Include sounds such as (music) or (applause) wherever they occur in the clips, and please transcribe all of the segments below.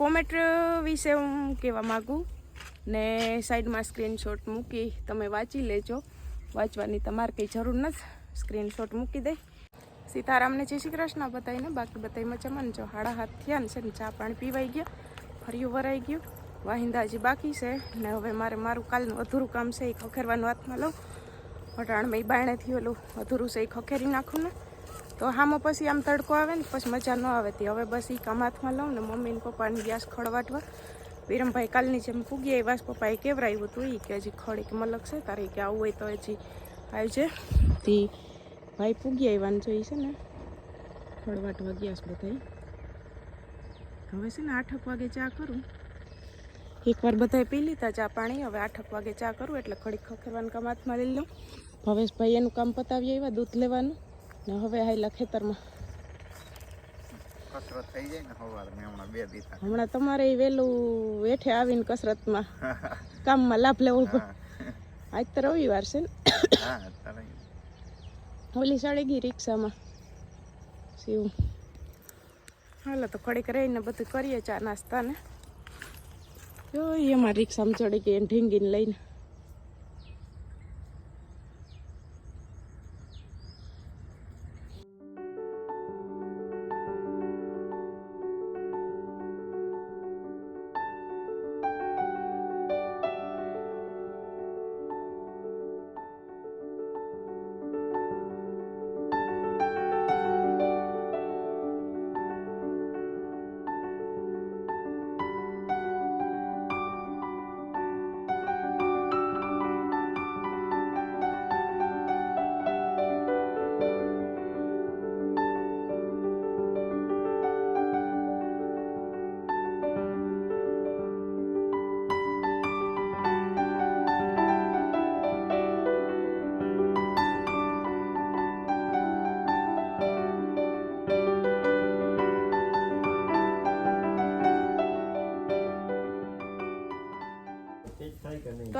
Comment વિશે હું કહેવા માગું ને સાઈડમાં સ્ક્રીનશોટ મૂકી તમે વાંચી લેજો. વાંચવાની તમારે કંઈ જરૂર નથી. સ્ક્રીનશોટ મૂકી દે. સીતારામને જય શ્રી કૃષ્ણ બતાવીને બાકી બતાવી મચામાં જો હાડા હાથ થયા છે ને ચા પાણી પીવાઈ ગયા. ફર્યું વરાઈ ગયું. વાહિંદાજી બાકી છે ને હવે મારે મારું કાલનું અધૂરું કામ છે એ ખખેરવાનું હાથમાં લઉં. વટાણમાં મેં બાયણેથી ઓલું અધૂરું છે એ ખખેરી નાખું ને. તો હામાં પછી આમ તડકો આવે ને, પછી મજા ન આવે તે. હવે બસ એ કામ હાથમાં લઉં ને મમ્મી ને પપ્પાની ગેસ ખળવાટવા વિરમભાઈ કાલની જેમ ફૂગી એ વાસ પપ્પાએ કેવરાયું હતું એ કે હજી ખડી કે મલક છે તારે કે આવું હોય તો હજી આવજે. તે ભાઈ ફૂગી આવવાનું જોઈએ જોઈ છે ને ખળવાટવા છે બધા હવે છે ને આઠક વાગે ચા કરું. એકવાર બધાએ પી લીધા ચા પાણી, હવે આઠક વાગે ચા કરું એટલે ખડી ખખેરવાનું કામ હાથમાં લઈ લઉં. ભવેશભાઈ એનું કામ પતાવી આવ્યા, દૂધ લેવાનું. ને હવે હાઈલા ખેતરમાં. કસરત થઈ જાય ને સવારે મેં હમણાં બે દીધા. હમણાં તમારે વેલું વહેલું વેઠે આવીને કસરતમાં (laughs) કામમાં લાભ લેવો પડે. આજ તો રવિવાર છે ને. ઓલી સાડી ગઈ રિક્ષામાં. સીવું. હાલો તો ખડીક રહીને બધું કરીએ ચા નાસ્તા ને જો એમાં રિક્ષામાં ચડી ગઈ ઢીંગીને લઈને.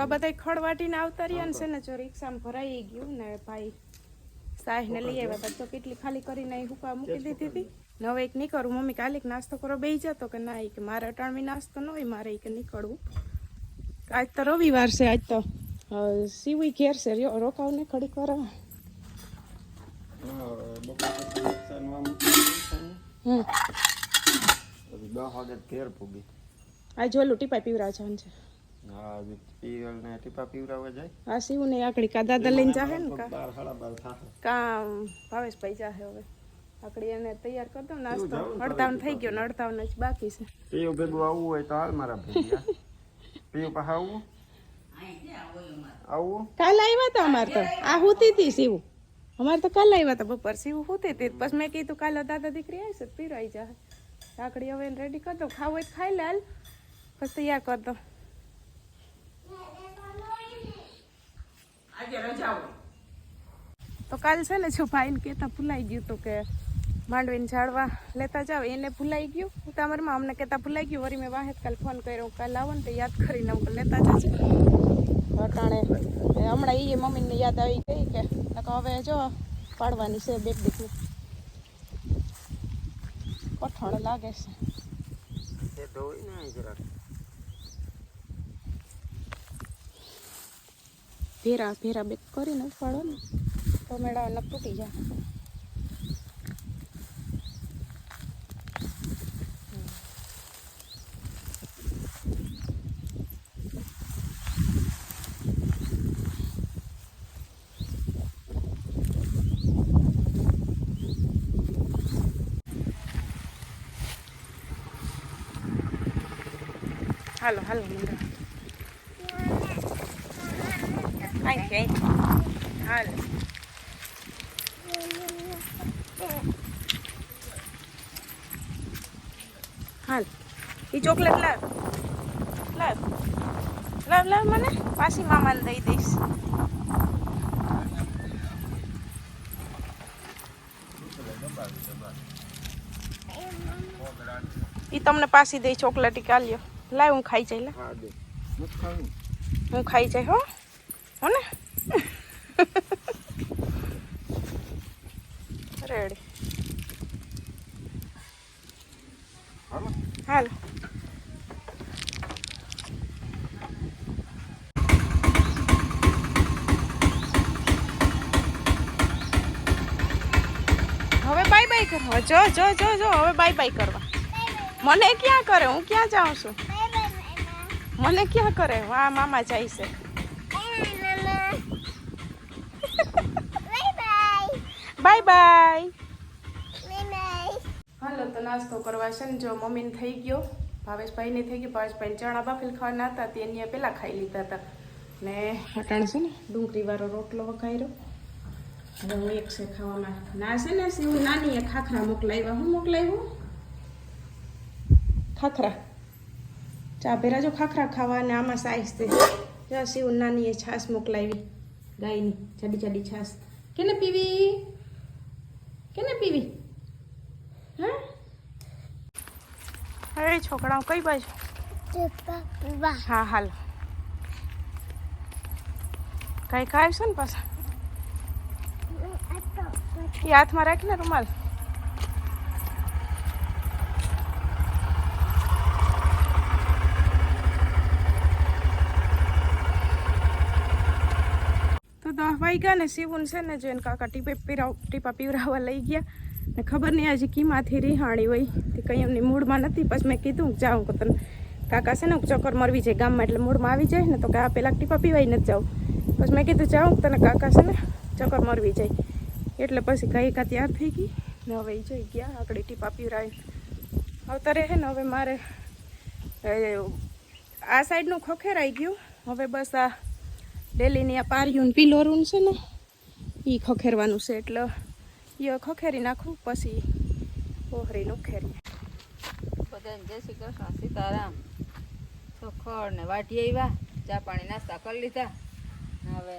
તો આ બધા ખડ વાટીને આવતા રહ્યા ને છે ને જો રિક્ષામાં ભરાઈ ગયું ને ભાઈ સાહેબને લઈ આવ્યા હતા. તો કેટલી ખાલી કરીને એ હુકા મૂકી દીધી હતી? ને હવે એક નીકળું. મમ્મી કાલે નાસ્તો કરો. બે જતો કે ના કે મારે અટાણવી નાસ્તો ન હોય મારે કે નીકળવું. આજ તો રવિવાર છે આજ તો સીવી ઘેર છે. રોકાવ ને ખડીક વાર હમ. આ જોલું ટીપા પીવરા જવાનું છે. હા પીવલ ને ટીપા પીવડાવવા જાય. આ સીવું ને આકડી કા દાદા લઈને જાહે ને કા? બાર સાડા બાર થાશે કા ભાવેશભાઈ જાહે હવે. આકડી એને તૈયાર કર દઉં નાસ્તો. અડતાવન થઈ ગયો ને અડતાવન જ બાકી છે. પીવ ભેગું આવવું હોય તો હાલ મારા ભેગા. પીવ પાસે આવવું આવવું કાલ આવ્યા હતા અમારે તો. આ હુતી હતી સીવું અમારે તો કાલ આવ્યા હતા બપોર. સીવું હુતી હતી પછી મેં કીધું કાલે દાદા દીકરી આવશે તો પીરાઈ જાય આકડી હવે રેડી કરી દો. ખાવું હોય ખાઈ લે હાલ. પછી તૈયાર કર દો. તો કાલ છે ને જો ભાઈને કહેતા ભૂલાઈ ગયું તો કે માંડવીને ઝાડવા લેતા જાવ એને ભૂલાઈ ગયું. ઉતામરમાં અમને કહેતા ભૂલાઈ ગયું. વરી મેં વાહેત કાલ ફોન કર્યો. કાલ આવો ને તો યાદ કરીને હું લેતા જજો. અટાણે હમણાં એ મમ્મીને યાદ આવી ગઈ કે હવે જો પાડવાની છે બેગ દીકરી કઠણ લાગે છે એ ધોઈ ને જરાક ભેરા ભેરા બે કરીને ઉપાડો ને તો મેળા ન તૂટી જાય. હાલો હાલો મંડળ અહીંથી અહીંથી હાલ. હાલ એ ચોકલેટ લાવ. લાવ. લાવ લાવ મને. પાછી મામાને દઈ દઈશ. એ તમને પાછી દઈ ચોકલેટી કાલ્યો. લાવ હું ખાઈ જાય લા. હા ખાઈ જાય હો. ને રેડી હાલો હવે બાય બાય જો જો જો જો હવે બાય બાય કરવા. મને ક્યાં કરે? હું ક્યાં જાઉં છું? મને ક્યાં કરે? વા મામા જાય છે. Bye bye. હાલો, તો નાસ્તો કરવા છે ને જો મમ્મીને થઈ ગયો. ભાવેશભાઈને થઈ ગયો. ભાવેશભાઈ ચણા બાફેલ ખાવાના હતા, તે એની પહેલાં ખાઈ લીધા હતા. ને અટાણ છે ને ડુંગળીવાળો રોટલો વઘાર્યો. હવે હું એક છે ખાવામાં ના છે ને હું નાની ખાખરા મોકલાવ્યા. હું મોકલાવ્યું? ખાખરા. ચા પહેરા જો ખાખરા ખાવા અને આમાં સાઈઝ છે. જો શિવ નાની એ છાશ મોકલાવી ગાયની જાડી જાડી છાશ કેને પીવી કેને પીવી હા અરે છોકરાઓ કઈ બાજુ હા હાલ કઈ ખાવશું ને પાછા એ હાથમાં રાખીને રૂમાલ વાગ્યા ને, શિવન છે ને જોઈને કાકા ટીપે પીરાવ ટીપા પીવરાવવા લઈ ગયા. ને ખબર નહીં આજે કીમાંથી રિહાણી હોય. તે કંઈ એમની મૂડમાં નથી. પછી મેં કીધું જાઉં કે તને કાકા છે ને ચક્કર મરવી જાય ગામમાં, એટલે મૂળમાં આવી જાય ને, તો કે આ પહેલાં ટીપા પીવાય નથી જાઉં પછી મેં કીધું જાઉં તને કાકા છે ને ચક્કર મરવી જાય. એટલે પછી ગાય કા તૈયાર થઈ ગઈ. ને હવે એ જોઈ ગયા, આગળ ટીપા પીવરાય અવતારે છે ને હવે મારે આ સાઈડનું ખોખેરાઈ ગયું. હવે બસ આ ડેલીની આ પારિયું પીલોરું છે ને એ ખખેરવાનું છે એટલે એ ખખેરી નાખું પછી ઓહરીને ખેરી બધાને જય શ્રી કૃષ્ણ સીતારામ. તો ખડ ને વાટી આવ્યા ચા પાણી નાસ્તા કરી લીધા હવે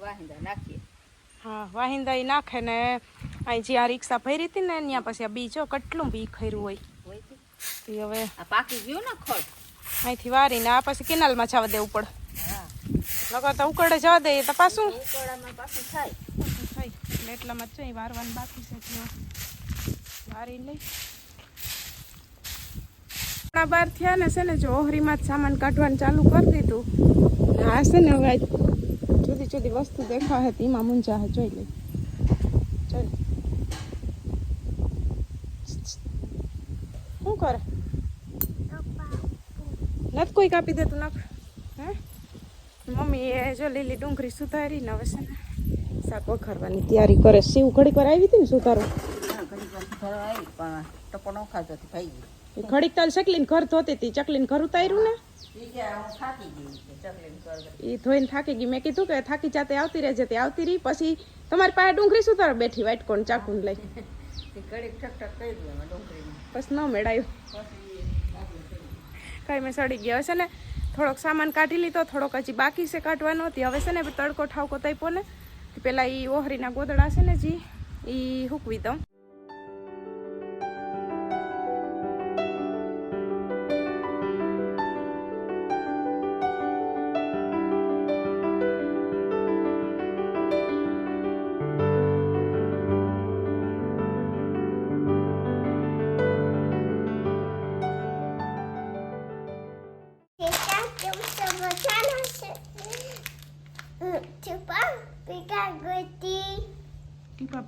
વાહિંદા નાખીએ. હા વાહિંદા એ નાખે ને અહીં જે આ રિક્ષા ભરી હતી ને ત્યાં પછી આ બીજો કેટલું બી ખર્યું હોય. હવે આ પાકી ગયું ને ખડ અહીંથી વારીને આ પછી કેનાલમાં જવા દેવું પડે. લગા તો ઉકળે જવા દે તો પાછું. ઉકળામાં પાછું થાય. થઈ એટલે એટલામાં જ છે વારવાનું બાકી છે વારી લઈ. આપણા બાર થયા ને છે ને જો ઓહરીમાં જ સામાન કાઢવાનું ચાલુ કરી દીધું. હા છે ને હવે જુદી જુદી વસ્તુ દેખા હતી એમાં મુંજા હે જોઈ લઈ જોઈ શું કરે? નથી કોઈ કાપી દેતું નાખ. મમ્મી એ જો લીલી ડુંગળી સુધારી ને હવે છે ને શાક વઘારવાની તૈયારી કરે. શિવ ઘડીક વાર આવી હતી ને સુધારો? ઘડીક તાલ ચકલીને ઘર ધોતી હતી. ચકલીને ઘર ઉતાર્યું ને? એ ધોઈને થાકી ગઈ. મેં કીધું કે થાકી જાતે આવતી રહેજે તે આવતી રહી. પછી તમારી પાસે ડુંગળી સુધારો? બેઠી વાઇટ કોણ ચાકુને લઈ. (laughs) બસ ન મેળાયું. કાંઈ મેં સડી ગયા. હશે ને થોડોક સામાન કાઢી લીધો, થોડોક હજી બાકી છે કાઢવાનો. હતી હવે છે ને તડકો ઠાવકો તૈપો ને પેલા એ ઓહરીના ગોદડા છે ને જી એ હૂકવી દઉં.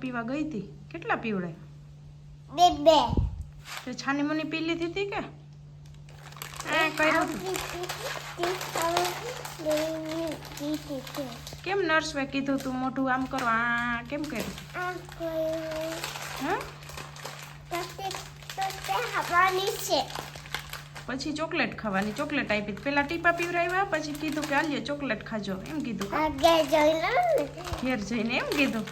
પીવા ગઈ હતી? કેટલા પીવડાય? તે છાની મની પી લીધી હતી કે? એ કર્યું. કેમ નર્સે કીધું તું મોઢું આમ કરો આ કેમ કર્યું? હા? પછી ચોકલેટ ખાવાની. ચોકલેટ આપી પેલા ટીપા પીવડાવ્યા પછી કીધું કે આલ્યો ચોકલેટ ખાજો. એમ કીધું ઘેર જઈને એમ કીધું.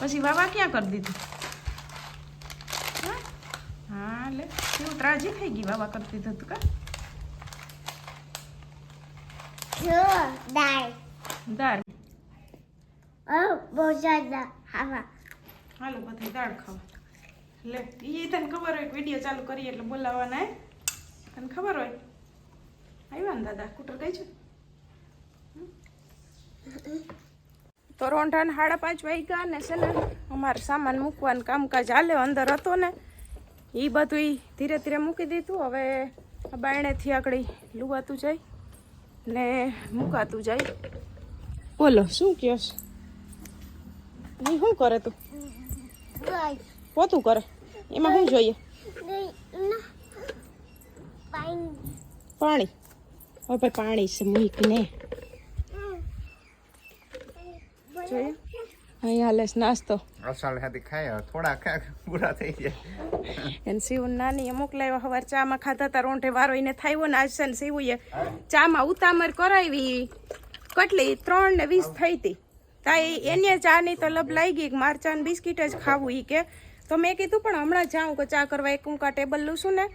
પછી વાવા ક્યાં કરી દીધું? હા? લે. કેવું ત્રાજી થઈ ગઈ વાવા કરી દીધું તું કા? હાલો બધી દાળ ખાવા. લે એ તને ખબર હોય વીડિયો ચાલુ કરીએ એટલે બોલાવવાના હે? તને ખબર હોય? આવ્યા ને દાદા કુટર કઈ છે? તો રોંઢાને સાડા પાંચ વાગ્યા ને છે ને અમારે સામાન મૂકવાનું કામકાજ હાલે અંદર હતો ને. એ બધું ધીરે ધીરે મૂકી દીધું. હવે બાયણેથી આગળ લુવાતું જાય ને મૂકાતું જાય. બોલો શું કહો શું કરે તું? પોતું કરે? એમાં શું જોઈએ? પાણી? હવે ભાઈ પાણી છે મૂકીને. જોઈએ. અહીં હાલે છે નાસ્તો. હાથી ખાય થોડા થઈ જાય. એને શિવ નાની મોકલાવ્યા સવાર ચામાં ખાધા તા રોંઠે વારો એને થાયો ને આજ છે ને ચામાં ઉતામર કરાવી. કેટલી ત્રણ ને વીસ થઈ હતી. તા એ- એને ચાની તો લબ લાગી ગઈ કે મારે ચા ને બિસ્કીટ જ ખાવું ઈ કે. તો મેં કીધું પણ હમણાં જાઉં કે ચા કરવા એક ઊંકા ટેબલ લૂસું ને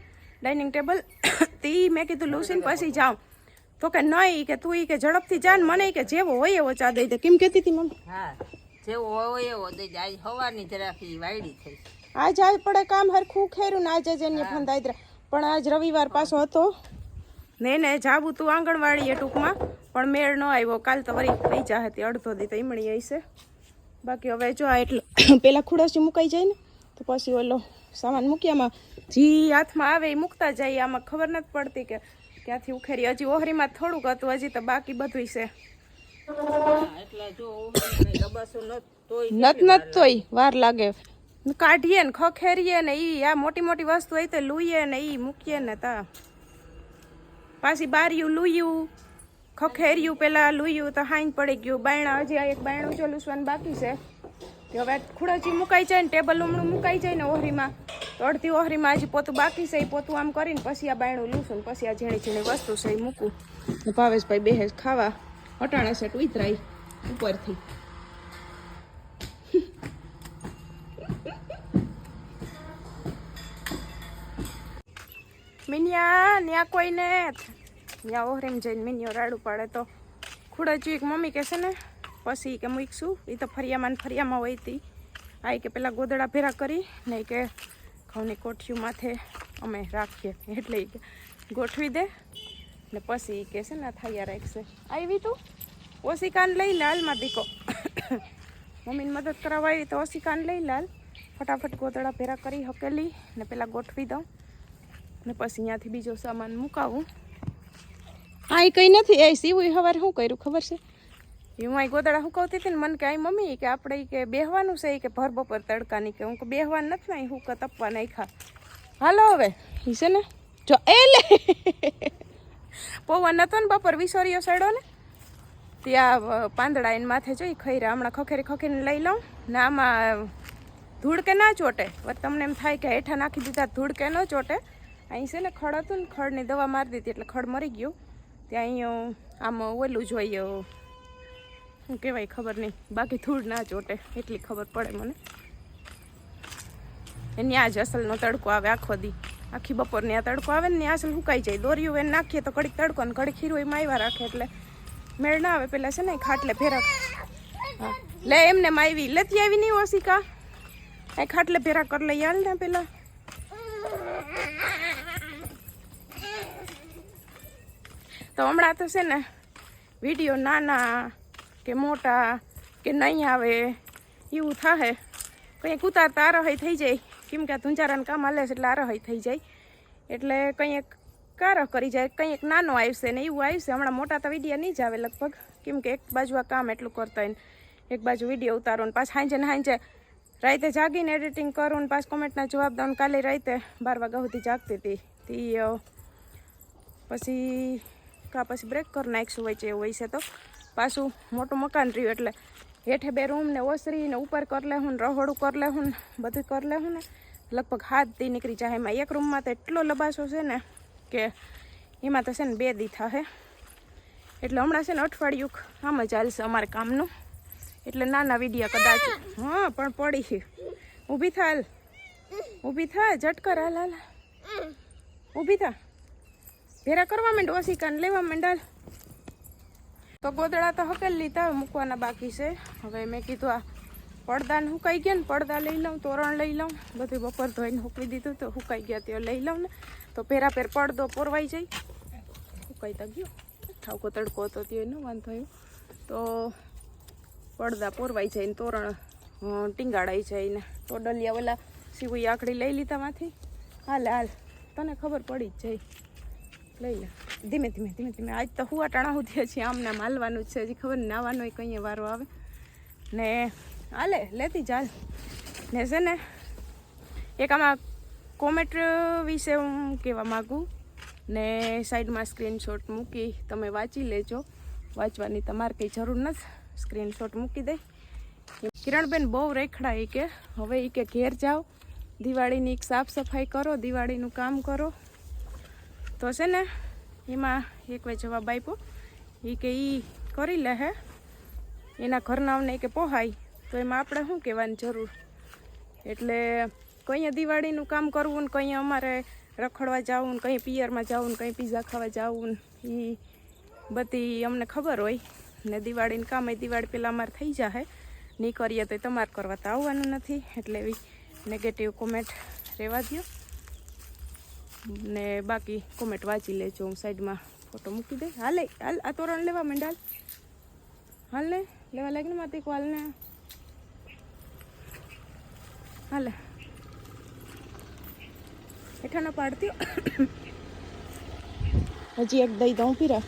ડાઇનિંગ ટેબલ. (coughs) તી મેં કીધું લૂસીને પછી જાઉં. તો કે નહીં કે તું કે ઝડપથી જા ને મને કે જેવો હોય એવો ચા દઈ દે. કેમ કહેતી હતી મમ્મી? હા જેવો હોય એવો દઈ દે. આજ સવારની જરાક વાયડી થઈ. આજ આજ પડે કામ હરખું ખેરું ને આજે જ ફંદાઈ દે પણ આજ રવિવાર પાછો હતો. ને ને જાબુ તું આંગણવાડીએ ટૂંકમાં. પણ મેળ ન આવ્યો. કાલ તો વળી થઈ જા હતી અડધો દી તો ઈમણી હશે. બાકી હવે જો આ એટલે (coughs) પેલા ખુડાસી મુકાઈ જાય ને તો પછી ઓલો સામાન મૂક્યામાં જી હાથમાં આવે એ મૂકતા જાય. આમાં ખબર નથી પડતી કે ક્યાંથી ઉખેરી. હજી ઓહરીમાં થોડુંક હતું હજી તો બાકી બધું છે. નત નત તોય વાર લાગે. કાઢીએ ને ખખેરીએ ને ઈ આ મોટી મોટી વસ્તુ હોય તો લૂઈએ ને ઈ મૂકીએ ને તા. પાછી બારિયું લૂયું ખખેર્યું પેલા લૂયું તો હાઈન પડી ગયું. બાયણા હજી આ એક બાયણું જો લૂસવાનું બાકી છે. હવે ખુડાચી મુકાઈ જાય ને ટેબલ ઉમણું મુકાઈ જાય ને ઓહરીમાં. તો અડધી ઓહરીમાં હજી પોતું બાકી છે, એ પોતું આમ કરીને પછી આ બાયણું લૂસું ને પછી આ ઝીણી ઝીણી વસ્તુ છે એ મૂકું. ને ભાવેશભાઈ બેહેજ ખાવા. અટાણે સેટ ઉતરાય ઉપરથી. મિનિયા, ન્યા કોઈ ને. ન્યા ઓહરીમ જઈને મિનિયો રાડું પાડે તો ખુડાજી એક મમ્મી કહેશે ને, પછી કે મૂકશું. એ તો ફરિયામાં ફરિયામાં હોય તી. આ કે પેલા ગોદડા ભેરા કરી ને કે ઘઉંની કોઠિયું માથે અમે રાખીએ. એટલે એ ગોઠવી દે. ને પછી એ કહેશે ને થયા રાખશે. આવી તું? ઓશિકાન લઈ લાલમાં દીકો. (coughs) મમ્મીને મદદ કરાવવા આવી તો ઓશિકાન લઈ લાલ ફટાફટ ગોતડા ભેરા કરી હકેલી ને પેલા ગોઠવી દઉં. ને પછી અહીંયાથી બીજો સામાન મુકાવું. આ કંઈ નથી, એ સીવું સવારે શું કર્યું ખબર છે? એ હું અહીં ગોદડા હુકવતી હતી ને મને કે અહીં મમ્મી કે આપણે કે બેહવાનું છે કે ભર બપોર તડકાની કે. હું કે, બેહવાનું નથી ને હું કે તપવા નાખ્યા હાલો હવે એ છે ને, જો, એ લે. પૌવા હતો ને બપોર વિસોરીઓ સડો ને, ત્યાં પાંદડા એને માથે જોઈ ખૈરા હમણાં ખખેરી ખખેરીને લઈ લઉં, ને આમાં ધૂળ કે ના ચોટે. તમને એમ થાય કે હેઠા નાખી દીધા ધૂળ કે ન ચોટે. અહીં છે ને ખડ હતું ને, ખડની દવા મારી દીધી એટલે ખડ મરી ગયું. ત્યાં અહીં આમ ઓલું જોઈએ શું કહેવાય ખબર નહીં. બાકી ધૂળ ના ચોટે, એટલી ખબર પડે મને. એની આ જ અસલનો તડકો આવે આખો દી. આખી બપોરની આ તડકો આવે ને ત્યાં અસલ સુકાઈ જાય. દોર્યું એને નાખીએ તો કડીક તડકો ને કડીક ખીરું એમાં આવ્યા રાખે એટલે મેળ ના આવે. પેલા છે ને, ખાટલે ફેરા લે, એમને માવી લેતી આવી નહીં ઓશિકા? એ ખાટલે ભેરા કર લઈ હાલ ને પેલા. તો હમણાં તો છે ને, વીડિયો નાના કે મોટા, કે નહીં આવે, એવું થાહે. કંઈક ઉતારતા આરહય થઈ જાય. કેમ કે આ કામ હાલે છે એટલે આરહય થઈ જાય. એટલે કંઈક કારહ કરી જાય, કંઈક નાનો આવશે ને એવું આવશે હમણાં મોટા તો વીડિયો નહીં જ આવે લગભગ. કેમ કે એક બાજુ આ કામ એટલું કરતા એક બાજુ વીડિયો ઉતારો ને પાછા હાંજે ને હાંજે રાતે જાગીને એડિટિંગ કરું ને પાછ કોમેન્ટના જવાબ દઉં કાલે રાતે બાર વાગ્યા સુધી જાગતી હતી. તી પછી કા પછી બ્રેક કરી નાખશું હોય છે એવું હોય છે તો. પાછું મોટું મકાન રહ્યું એટલે હેઠે બે રૂમ ને ઓસરી ને ઉપર કરી લેહું ને રહોડું કરી લેહું ને બધું કરી લેહું ને. લગભગ હાથ દી નીકળી જાય. એમાં એક રૂમમાં તો એટલો લબાસો છે ને કે એમાં તો છે ને બે દી થશે એટલે હમણાં છે ને અઠવાડિયું આમ ચાલશે અમારે કામનું. એટલે નાના વિડીયા કદાચ હા, પણ પડી છે. ઊભી થા હાલ. ઊભી થા, ઝટકર હાલ હાલ. ઊભી થા. ભેરા કરવા માંડ કાન લેવા માંડ, હાલ. તો ગોદડા તો હકેલ લીધા, મૂકવાના બાકી છે. હવે મેં કીધું આ પડદાને હુકાઈ ગયા ને, પડદા લઈ લઉં, તોરણ લઈ લઉં. બધું બપોર ધોઈને હૂકવી દીધું તો હુકાઈ ગયા ત્યાં લઈ લઉં ને. તો પેરા પેર પડદો પોરવાઈ જાય. હુકાઈ તો ગયો. ઠાવકો તડકો હતો ત્યાં ન વાંધો આવ્યો. તો પડદા પોરવાઈ જાય ને, તોરણ ટીંગાડાઈ જાય ને. તો ડલિયા ઓલા સીવી આકડી લઈ લીધા માંથી. હાલ હાલ, તને ખબર પડી જ જાય. લઈ લે. ધીમે ધીમે ધીમે ધીમે. આજ તો હુવા ટાણા સુધી છે આમ માલવાનું છે, હજી ખબર નાવાનો કંઈ વારો આવે. ને હાલે, લેતી ચાલ ને છે ને, એક આમાં કોમેન્ટ વિશે હું કહેવા માગું. ને સાઈડમાં સ્ક્રીનશોટ મૂકી તમે વાંચી લેજો. વાંચવાની તમારે કંઈ જરૂર નથી. સ્ક્રીનશોટ મૂકી દઈ કિરણબેન બહુ રેખડા એ કે. હવે એ કે ઘેર જાઓ. દિવાળીની એક સાફ સફાઈ કરો, દિવાળીનું કામ કરો. તો છે ને એમાં એક વે જવાબ આપ્યો. એ કે એ કરી લે હે. એના ઘરનામને કે પોહાય. તો એમાં આપણે શું કહેવાની જરૂર? એટલે કંઈ દિવાળીનું કામ કરવું ને કંઈ અમારે રખડવા જવું ને કંઈ પિયરમાં જવું ને કંઈ પીઝા ખાવા જવું ને એ બધી અમને ખબર હોય. ને દિવાળીનું કામ એ દિવાળી પહેલાં અમારે થઈ જાય નહીં કરીએ તો તમારે કરવા તો આવવાનું નથી. એટલે એવી નેગેટિવ કોમેન્ટ રહેવા દો ને બાકી કોમેન્ટ વાંચી લેજો. હું સાઈડમાં ફોટો મૂકી દે હાલે હાલ, આ તોરણ લેવા મંડાલ હાલ. ને લેવા લાગે ને માતી હાલ ને. હાલે હેઠા ના પાડતી હજી એક દઈ દઉં પીરા.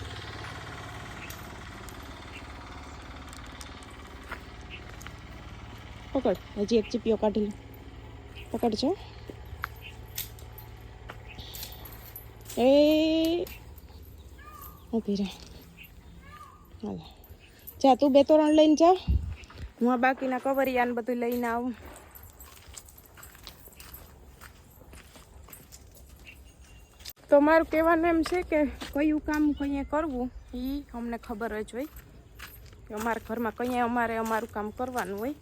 પકડ, હજી એક ચીપીઓ કાઢી પકડજો. એ ઊભી રહે. હાલો. જા, તું બે તોરણ લઈને જા. હું આ બાકીના કવરિયાને બધું લઈને આવું. તો મારું કહેવાનું એમ છે કે કયું કામ કંઈ કરવું એ અમને ખબર જ હોય. અમારા ઘરમાં કંઈ અમારે અમારું કામ કરવાનું હોય.